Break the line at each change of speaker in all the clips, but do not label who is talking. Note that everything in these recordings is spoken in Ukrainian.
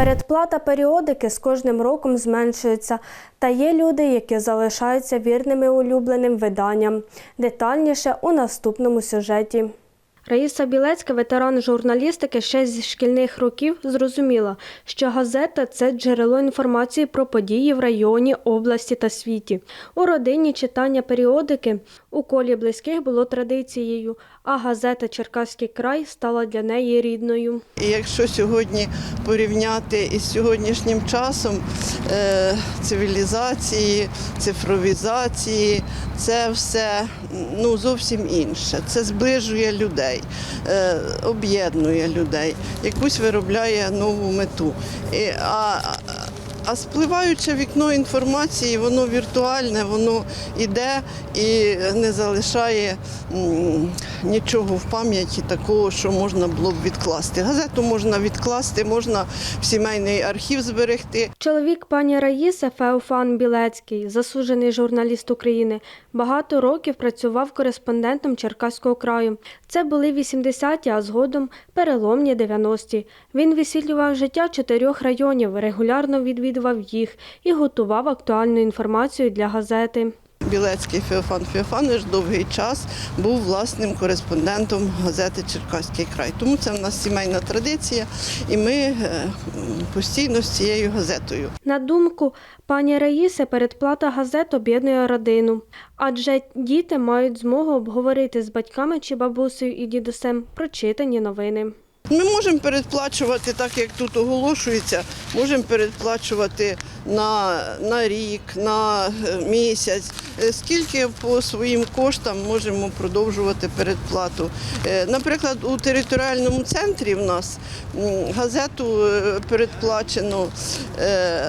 Передплата періодики з кожним роком зменшується, та є люди, які залишаються вірними улюбленим виданням. Детальніше у наступному сюжеті. Раїса Білецька, ветеран журналістики ще зі шкільних років, зрозуміла, що газета це джерело інформації про події в районі, області та світі. У родині читання періодики у колі близьких було традицією, а газета Черкаський край стала для неї рідною.
І якщо сьогодні порівняти із сьогоднішнім часом е, цивілізації, цифровізації, це все ну, зовсім інше. Це зближує людей, е, об'єднує людей, якусь виробляє нову мету. А, а спливаюче вікно інформації, воно віртуальне, воно йде і не залишає нічого в пам'яті такого, що можна було б відкласти. Газету можна відкласти, можна в сімейний архів зберегти.
Чоловік пані Раїси Феофан Білецький, засуджений журналіст України, багато років працював кореспондентом Черкаського краю. Це були 80-ті, а згодом переломні 90-ті. Він висвітлював життя чотирьох районів, регулярно відвідував їх і готував актуальну інформацію для газети.
Білецький Феофан Феофанович довгий час був власним кореспондентом газети Черкаський край. Тому це в нас сімейна традиція, і ми е, постійно з цією газетою.
На думку пані Раїси, передплата газет об'єднує родину, адже діти мають змогу обговорити з батьками чи бабусею і дідусем прочитані новини.
Ми можемо передплачувати, так як тут оголошується, можемо передплачувати на, на рік, на е, місяць. Е, Скільки по своїм коштам можемо продовжувати передплату. Е, Наприклад, у територіальному центрі в нас газету передплачено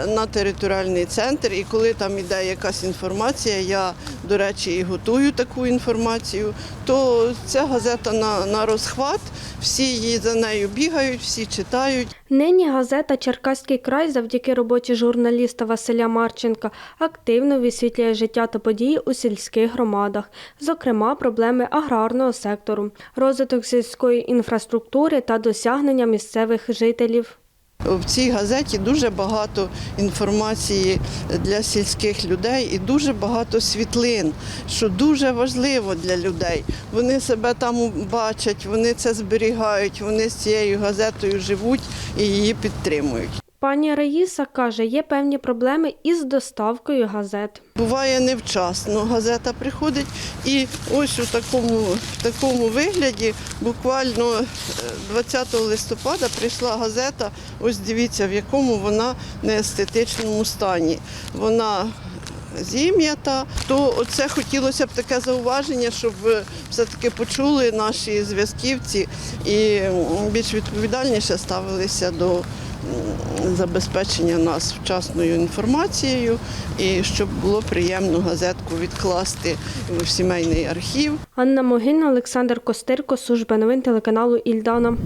на територіальний центр, і коли там іде якась інформація, я, до речі, і готую таку інформацію, то ця газета на, на розхват, всі її за нею бігають, всі читають.
Нині газета Черкаський край завдяки роботі журналіста Василя Марченка активно висвітлює життя та події у сільських громадах, зокрема проблеми аграрного сектору, розвиток сільської інфраструктури та досягнення місцевих жителів.
В цій газеті дуже багато інформації для сільських людей і дуже багато світлин, що дуже важливо для людей. Вони себе там бачать, вони це зберігають, вони з цією газетою живуть і її підтримують.
Пані Раїса каже, є певні проблеми із доставкою газет.
Буває невчасно. Газета приходить і ось у такому, в такому вигляді, буквально е, 20 листопада прийшла газета. Ось дивіться, в якому вона неестетичному стані. Вона зім'ята, то оце хотілося б таке зауваження, щоб е, все-таки почули наші зв'язківці і більш відповідальніше ставилися до забезпечення нас вчасною інформацією і щоб було приємно газетку відкласти в сімейний архів.
Анна Могильна, Олександр Костирко, служба новин телеканалу Ільдана.